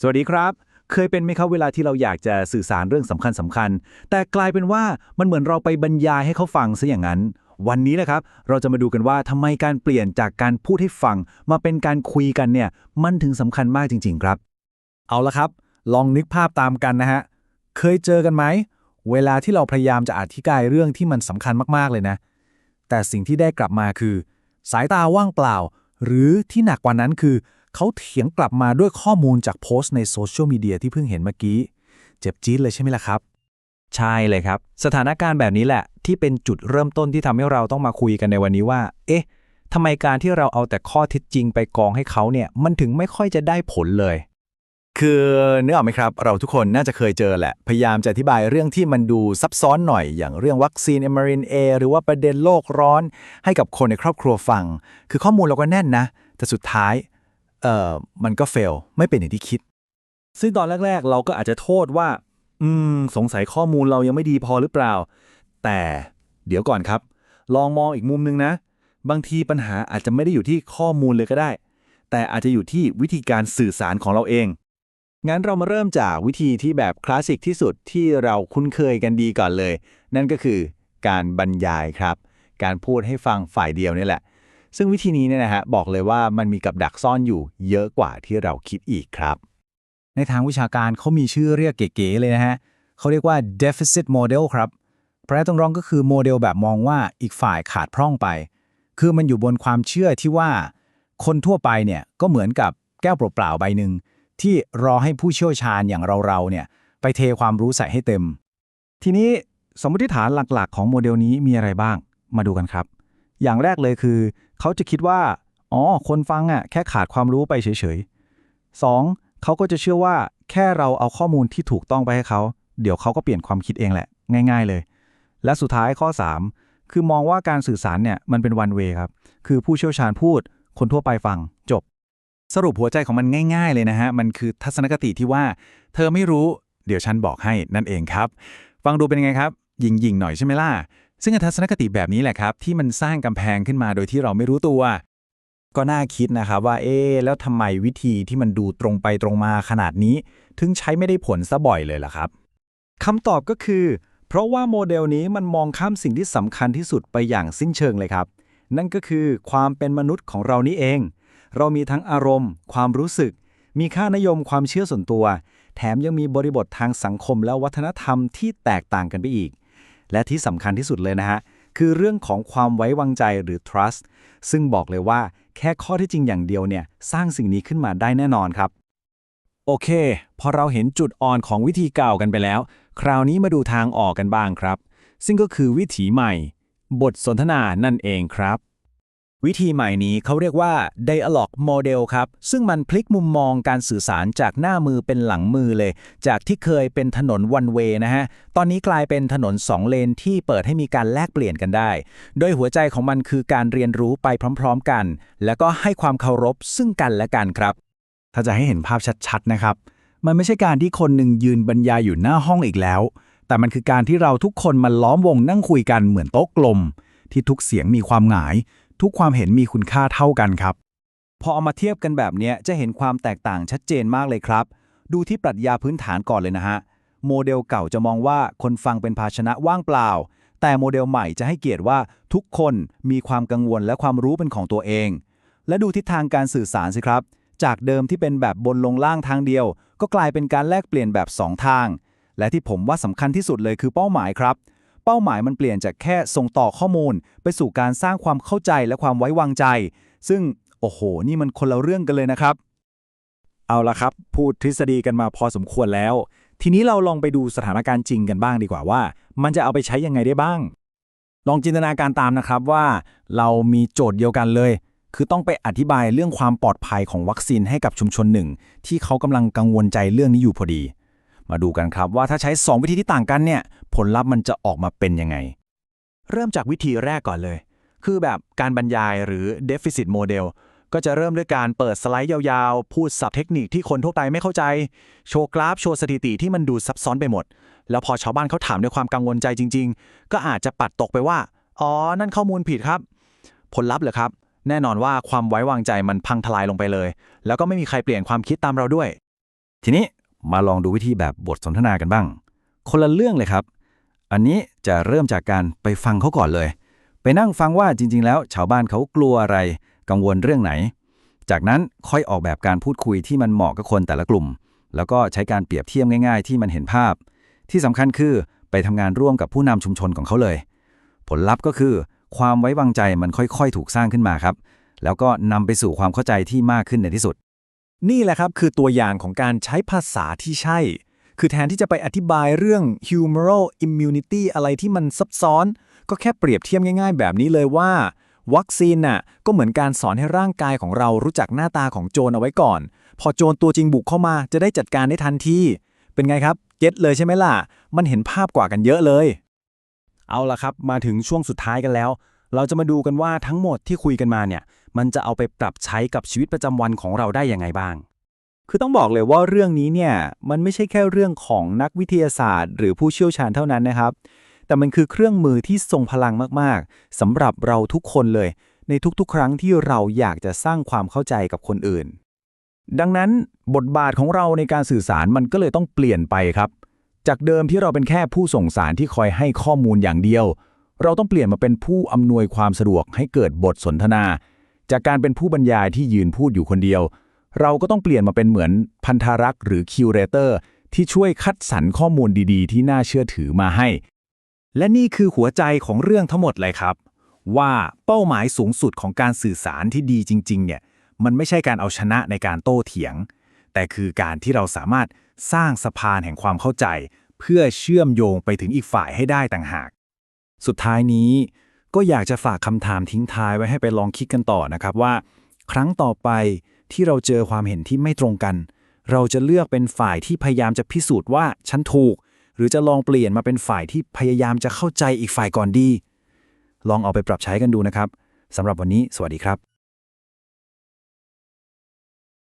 สวัสดีครับ เคยเป็นไหมครับเวลาที่เราอยากจะสื่อสารเรื่องสำคัญสำคัญๆแต่กลายเป็นว่ามันเหมือนเราไปบรรยายให้เขาฟังซะอย่างนั้น วันนี้นะครับ เราจะมาดูกันว่าทำไมการเปลี่ยนจากการพูดให้ฟัง มาเป็นการคุยกันเนี่ยมันถึงสำคัญมากจริง ๆ ครับ เอาละครับ ลองนึกภาพตามกันนะฮะเคยเจอกันไหมเวลาที่เราพยายามจะอธิบายเรื่องที่มันสำคัญมากๆเลยนะ แต่สิ่งที่ได้กลับมาคือ สายตาว่างเปล่า หรือที่หนักกว่านั้นคือ เขาเถียงกลับมาด้วยข้อมูลจากโพสต์ในโซเชียลมีเดียที่เพิ่งเห็นเมื่อกี้ เจ็บจี๊ดเลยใช่ไหมล่ะครับ ใช่เลยครับ สถานการณ์แบบนี้แหละ ที่เป็นจุดเริ่มต้นที่ทำให้เราต้องมาคุยกันในวันนี้ว่า เอ๊ะทำไมการที่เราเอาแต่ข้อเท็จจริงไปกองให้เขาเนี่ยมันถึงไม่ค่อยจะได้ผลเลย คือเนื้อออกไหมครับ เราทุกคนน่าจะเคยเจอแหละ พยายามจะอธิบายเรื่องที่มันดูซับซ้อนหน่อย อย่างเรื่องวัคซีน mRNA หรือว่าประเด็นโลกร้อน ให้กับคนในครอบครัวฟัง คือข้อมูลเราก็แน่นนะ แต่สุดท้าย เอ่อมันก็เฟลไม่เป็นอย่างที่คิด ซึ่งตอนแรก ๆ เราก็อาจจะโทษว่า อืม สงสัยข้อมูลเรายังไม่ดีพอหรือเปล่า แต่เดี๋ยวก่อนครับ ลองมองอีกมุมนึงนะ บางทีปัญหาอาจจะไม่ได้อยู่ที่ข้อมูลเลยก็ได้ แต่อาจจะอยู่ที่วิธีการสื่อสารของเราเอง งั้นเรามาเริ่มจากวิธีที่แบบคลาสสิกที่สุดที่เราคุ้นเคยกันดีก่อนเลย นั่นก็คือการบรรยายครับ การพูดให้ฟังฝ่ายเดียวนี่แหละ ซึ่งวิธีนี้เนี่ยนะฮะบอกเลยว่ามันมีกับดักซ่อนอยู่เยอะกว่าที่เราคิดอีกครับ ในทางวิชาการเขามีชื่อเรียกเก๋ๆเลยนะฮะเขาเรียกว่า deficit model ครับแปลตรงๆก็คือโมเดลแบบมองว่าอีกฝ่ายขาดพร่องไป คือมันอยู่บนความเชื่อที่ว่า คนทั่วไปเนี่ยก็เหมือนกับแก้วเปล่าๆใบหนึ่งที่รอให้ผู้เชี่ยวชาญอย่างเราๆเนี่ยไปเทความรู้ใส่ให้เต็ม ทีนี้สมมติฐานหลักๆ ของโมเดลนี้มีอะไรบ้าง มาดูกันครับ อย่างแรกเลยคือ เขาจะคิดว่า อ๋อ คนฟังอะแค่ขาดความรู้ไปเฉยๆ 2. เขาก็จะเชื่อว่าแค่เราเอาข้อมูลที่ถูกต้องไปให้เขา เดี๋ยวเขาก็เปลี่ยนความคิดเองแหละ ง่าย ๆเลย และสุดท้ายข้อ 3 คือมองว่าการสื่อสารเนี่ยมันเป็น one way ครับ คือผู้เชี่ยวชาญพูด คนทั่วไปฟังจบ สรุปหัวใจของมันง่าย ๆ เลยนะฮะ มันคือทัศนคติที่ว่า เธอไม่รู้ เดี๋ยวฉันบอกให้นั่นเองครับ ฟังดูเป็นยังไงครับ ยิงๆหน่อยใช่ไหมล่ะ ซึ่งทัศนคติแบบนี้แหละครับ ที่มันสร้างกำแพงขึ้นมาโดยที่เราไม่รู้ตัว ก็น่าคิดนะครับว่าเอ๊แล้วทำไมวิธีที่มันดูตรงไปตรงมาขนาดนี้ ถึงใช้ไม่ได้ผลซะบ่อยเลยล่ะครับคำตอบก็คือ เพราะว่าโมเดลนี้มันมองข้ามสิ่งที่สำคัญที่สุดไปอย่างสิ้นเชิงเลยครับ นั่นก็คือความเป็นมนุษย์ของเรานี่เอง เรามีทั้งอารมณ์ ความรู้สึก มีค่านิยมความเชื่อส่วนตัว แถมยังมีบริบททางสังคมและวัฒนธรรมที่แตกต่างกันไปอีก และที่สำคัญที่สุดเลยนะฮะ คือเรื่องของความไว้วางใจหรือ trust ซึ่งบอกเลยว่าแค่ข้อที่จริงอย่างเดียวเนี่ย สร้างสิ่งนี้ขึ้นมาได้แน่นอนครับ โอเค พอเราเห็นจุดอ่อนของวิธีเก่ากันไปแล้ว คราวนี้มาดูทางออกกันบ้างครับ ซึ่งก็คือวิถีใหม่ บทสนทนานั่นเองครับ วิธีใหม่นี้เขาเรียกว่า Dialog Model ครับ ซึ่งมันพลิกมุมมองการสื่อสารจากหน้ามือเป็นหลังมือเลย จากที่เคยเป็นถนน one way นะฮะ ตอนนี้กลายเป็นถนน 2 เลนที่เปิดให้มีการแลกเปลี่ยนกันได้ โดยหัวใจของมันคือการเรียนรู้ไปพร้อมๆกัน แล้วก็ให้ความเคารพซึ่งกันและกันครับ ถ้าจะให้เห็นภาพชัดๆนะครับ มันไม่ใช่การที่คนหนึ่งยืนบรรยายอยู่หน้าห้องอีกแล้ว แต่มันคือการที่เราทุกคนมาล้อมวงนั่งคุยกันเหมือนโต๊ะกลม ที่ทุกเสียงมีความหงาย ทุกความเห็นมีคุณค่าเท่ากันครับ พอเอามาเทียบกันแบบเนี้ยจะเห็นความแตกต่างชัดเจนมากเลยครับ ดูที่ปรัชญาพื้นฐานก่อนเลยนะฮะ โมเดลเก่าจะมองว่าคนฟังเป็นภาชนะว่างเปล่า แต่โมเดลใหม่จะให้เกียรติว่าทุกคนมีความกังวลและความรู้เป็นของตัวเอง และดูทิศทางการสื่อสารสิครับ จากเดิมที่เป็นแบบบนลงล่างทางเดียว ก็กลายเป็นการแลกเปลี่ยนแบบสองทาง และที่ผมว่าสำคัญที่สุดเลยคือเป้าหมายครับ เป้าหมายมันเปลี่ยนจากแค่ส่งต่อข้อมูล ไปสู่การสร้างความเข้าใจและความไว้วางใจ ซึ่งโอ้โห นี่มันคนละเรื่องกันเลยนะครับ เอาละครับ พูดทฤษฎีกันมาพอสมควรแล้ว ทีนี้เราลองไปดูสถานการณ์จริงกันบ้างดีกว่าว่า มันจะเอาไปใช้ยังไงได้บ้าง ลองจินตนาการตามนะครับว่า เรามีโจทย์เดียวกันเลย คือต้องไปอธิบายเรื่องความปลอดภัยของวัคซีนให้กับชุมชนหนึ่ง ที่เขากำลังกังวลใจเรื่องนี้อยู่พอดี มาดูกันครับว่าถ้าใช้ 2 วิธีที่ต่างกันเนี่ย ผลลัพธ์มันจะออกมาเป็นยังไง เริ่มจากวิธีแรกก่อนเลย คือแบบการบรรยายหรือ deficit model ก็จะเริ่มด้วยการเปิดสไลด์ยาวๆ พูดศัพท์เทคนิคที่คนทั่วไปไม่เข้าใจ โชว์กราฟ โชว์สถิติที่มันดูซับซ้อนไปหมด แล้วพอชาวบ้านเขาถามด้วยความกังวลใจจริง ๆ ก็อาจจะปัดตกไปว่า อ๋อ นั่นข้อมูลผิดครับ ผลลัพธ์เหรอครับ แน่นอนว่าความไว้วางใจมันพังทลายลงไปเลย แล้วก็ไม่มีใครเปลี่ยนความคิดตามเราด้วย ทีนี้มาลองดูวิธีแบบบทสนทนากันบ้าง คนละเรื่องเลยครับ อันนี้จะเริ่มจากการไปฟังเขาก่อนเลย ไปนั่งฟังว่าจริง ๆ แล้วชาวบ้านเขากลัวอะไร กังวลเรื่องไหน จากนั้นค่อยออกแบบการพูดคุยที่มันเหมาะกับคนแต่ละกลุ่ม แล้วก็ใช้การเปรียบเทียบง่าย ๆ ที่มันเห็นภาพ ที่สำคัญคือไปทำงานร่วมกับผู้นำชุมชนของเขาเลย ผลลัพธ์ก็คือ ความไว้วางใจมันค่อยๆ ถูกสร้างขึ้นมาครับ แล้วก็นำไปสู่ความเข้าใจที่มากขึ้นในที่สุด นี่แหละครับคือตัวอย่างของการใช้ภาษาที่ใช่ คือแทนที่จะไปอธิบายเรื่อง humoral immunity อะไรที่มันซับซ้อน ก็แค่เปรียบเทียบง่าย ๆ แบบนี้เลยว่า วัคซีนน่ะก็เหมือนการสอนให้ร่างกายของเรารู้จักหน้าตาของโจรเอาไว้ก่อน พอโจรตัวจริงบุกเข้ามาจะได้จัดการได้ทันที เป็นไงครับ เก็ตเลยใช่ไหมล่ะ มันเห็นภาพกว่ากันเยอะเลย เอาละครับ มาถึงช่วงสุดท้ายกันแล้ว เราจะมาดูกันว่าทั้งหมดที่คุยกันมาเนี่ย มันจะเอาไปปรับใช้กับชีวิตประจำวันของเราได้ยังไงบ้าง คือต้องบอกเลยว่าเรื่องนี้เนี่ยมันไม่ใช่แค่เรื่องของนักวิทยาศาสตร์ หรือผู้เชี่ยวชาญเท่านั้นนะครับ แต่มันคือเครื่องมือที่ทรงพลังมากๆสำหรับเราทุกคนเลย ในทุกๆ ครั้งที่เราอยากจะสร้างความเข้าใจกับคนอื่น ดังนั้นบทบาทของเราในการสื่อสารมันก็เลยต้องเปลี่ยนไปครับ จากเดิมที่เราเป็นแค่ผู้ส่งสารที่คอยให้ข้อมูลอย่างเดียว เราต้องเปลี่ยนมาเป็นผู้อำนวยความสะดวกให้เกิดบทสนทนา จากการเป็นผู้บรรยายที่ยืนพูดอยู่คนเดียว เราก็ต้องเปลี่ยนมาเป็นเหมือนพันธรักษ์หรือคิวเรเตอร์ที่ช่วยคัดสรรข้อมูลดีๆ ที่น่าเชื่อถือมาให้ และนี่คือหัวใจของเรื่องทั้งหมดเลยครับ ว่าเป้าหมายสูงสุดของการสื่อสารที่ดีจริง ๆ เนี่ย มันไม่ใช่การเอาชนะในการโต้เถียง แต่คือการที่เราสามารถสร้างสะพานแห่งความเข้าใจ เพื่อเชื่อมโยงไปถึงอีกฝ่ายให้ได้ต่างหาก สุดท้ายนี้ก็อยากจะฝากคำถามทิ้งท้ายไว้ให้ไปลองคิดกันต่อนะครับว่า ครั้งต่อไป ที่เราเจอความเห็นที่ไม่ตรงกัน เราจะเลือกเป็นฝ่ายที่พยายามจะพิสูจน์ว่าฉันถูก หรือจะลองเปลี่ยนมาเป็นฝ่ายที่พยายามจะเข้าใจอีกฝ่ายก่อนดี ลองเอาไปปรับใช้กันดูนะครับสำหรับวันนี้ สวัสดีครับ